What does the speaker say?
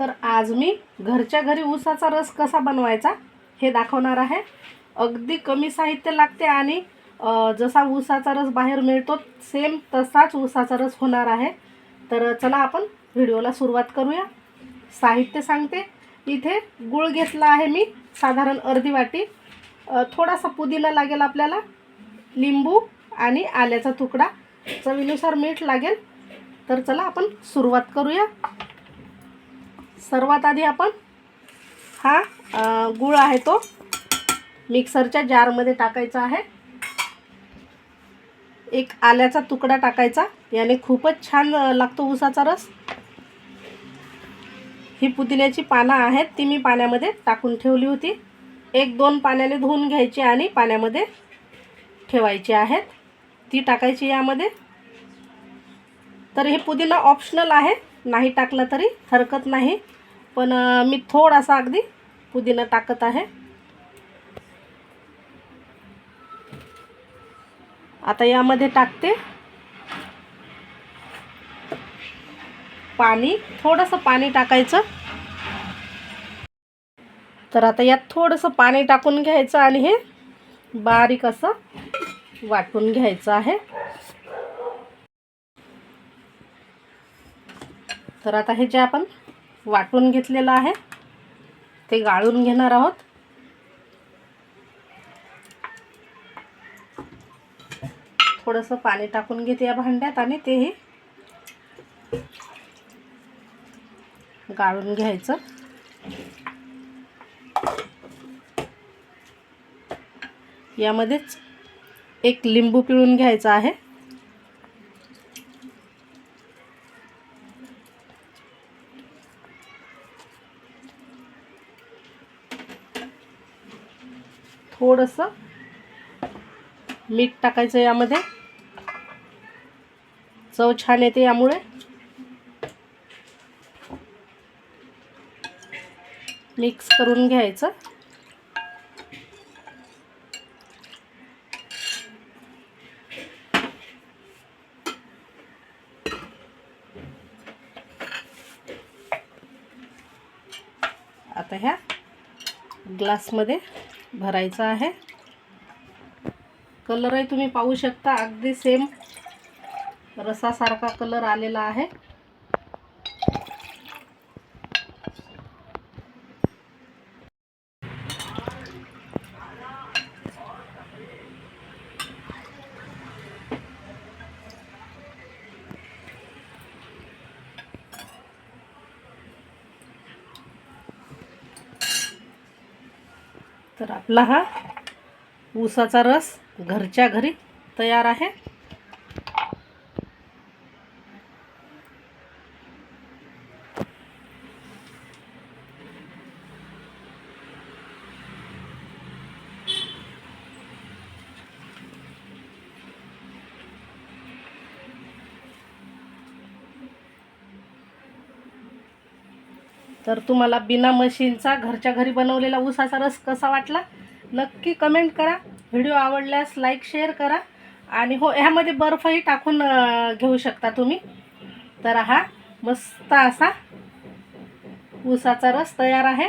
तर आज मी घरच्या घरी ऊसाचा रस कसा बनवायचा हे दाखवणार आहे. अगदी कमी साहित्य लागते आणि जसा ऊसाचा रस बाहेर मिळतो सेम तसाच ऊसाचा रस होणार आहे. तर चला आपण व्हिडिओला सुरुवात करूया. साहित्य सांगते. इथे गुळ घेतला आहे मी साधारण अर्धी वाटी. थोडासा पुदिना लागेल आपल्याला लिंबू आणि आल्याचा तुकडा. चवीनुसार मीठ लागेल. तर चला आपण सुरुवात करूया. सर्वात आधी आपण हा गूळ गुळ आहे तो मिक्सरच्या जारमध्ये टाकायचा आहे. एक आल्याचा तुकडा टाकायचा. याने खूपच छान लागतो ऊसाचा रस. ही पुदिन्याची पानं आहेत ती मी पाण्यामध्ये टाकून ठेवली होती. एक दोन पाण्याने धुवून घ्यायची आणि पाण्यामध्ये ठेवायची आहेत. ती टाकायची यामध्ये. तर हे पुदिना ऑप्शनल आहे. नाही टाकलं तरी हरकत नाही. पण मी थोडासा अगदी पुदिना टाकत आहे. आता यामध्ये टाकते. पाणी थोडंसं पाणी टाकायचं. तर आता यात थोडंसं पाणी टाकून घ्यायचं आणि हे बारीक असं वाटून घ्यायचं आहे. तर आता हे जे आपण वाटून घेतलेलं आहे ते गाळून घेणार आहोत. थोडंसं पाणी टाकून घेते या भांड्यात आणि तेही गाळून घ्यायचं. यामध्येच एक लिंबू पिळून घ्यायचा आहे. थोडंसं मीठ टाकायचं यामध्ये. चव छान येते यामुळे. मिक्स करून घ्यायचं. आता ह्या ग्लासमध्ये भरायचं आहे. कलरही तुम्ही पाहू शकता. अगदी सेम रसासारखा कलर आलेला आहे. तर आपला हा ऊसाचा रस घरच्या घरी तयार आहे. तर तुम्हाला बिना मशीनचा घरच्या घरी बनवलेला ऊसाचा रस कसा वाटला? नक्की कमेंट करा. व्हिडिओ आवडल्यास लाईक शेअर करा. आणि हो ह्यामध्ये बर्फही टाकून घेऊ शकता तुम्ही. तर हा मस्त असा ऊसाचा रस तयार आहे.